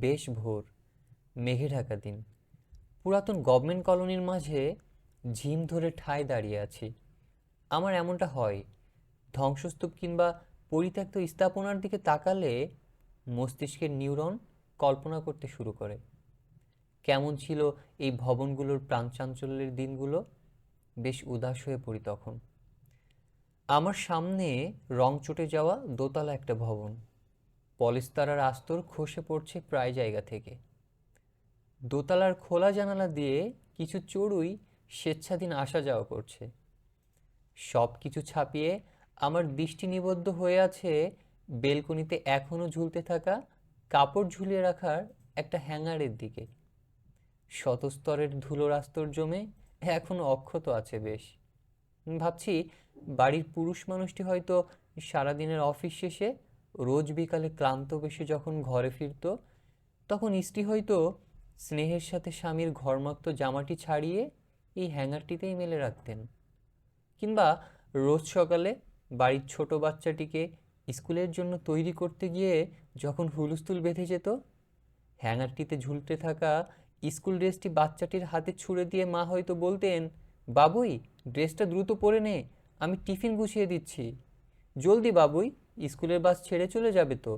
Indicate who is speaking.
Speaker 1: বেশ ভোর, মেঘে ঢাকা দিন। পুরাতন গভর্নমেন্ট কলোনির মাঝে ঝিম ধরে ঠায় দাঁড়িয়ে আছি। আমার এমনটা হয়, ধ্বংসস্তূপ কিংবা পরিত্যক্ত স্থাপনার দিকে তাকালে মস্তিষ্কের নিউরন কল্পনা করতে শুরু করে। কেমন ছিল এই ভবনগুলোর প্রাণচাঞ্চল্যের দিনগুলো? বেশ উদাস হয়ে পড়ি তখন। আমার সামনে রং চটে যাওয়া দোতলা একটা ভবন। পলিস্তারার আস্তর খসে পড়ছে প্রায় জায়গা থেকে। দোতলার খোলা জানালা দিয়ে কিছু চড়ুই স্বেচ্ছাধীন আসা যাওয়া করছে। সব কিছু ছাপিয়ে আমার দৃষ্টি নিবদ্ধ হয়ে আছে বেলকনিতে এখনও ঝুলতে থাকা কাপড় ঝুলিয়ে রাখার একটা হ্যাঙ্গারের দিকে। শতস্তরের ধুলো আস্তর জমে এখনও অক্ষত আছে বেশ। ভাবছি বাড়ির পুরুষ মানুষটি হয়তো সারাদিনের অফিস শেষে রোজ বিকালে ক্লান্ত বেশে যখন ঘরে ফিরতো, তখন স্ত্রী হয়তো স্নেহের সাথে স্বামীর ঘরমাক্ত জামাটি ছাড়িয়ে এই হ্যাঙ্গারটিতেই মেলে রাখতেন। কিংবা রোজ সকালে বাড়ির ছোট বাচ্চাটিকে স্কুলের জন্য তৈরি করতে গিয়ে যখন হুলস্থুল বেঁধে যেত, হ্যাঙ্গারটিতে ঝুলতে থাকা স্কুল ড্রেসটি বাচ্চাটির হাতে ছুঁড়ে দিয়ে মা হয়তো বলতেন, বাবুই, ড্রেসটা দ্রুত পরে নে, আমি টিফিন গুছিয়ে দিচ্ছি। জলদি, বাবুই। স্কুলের বাস ছেড়ে চলে যাবে তো?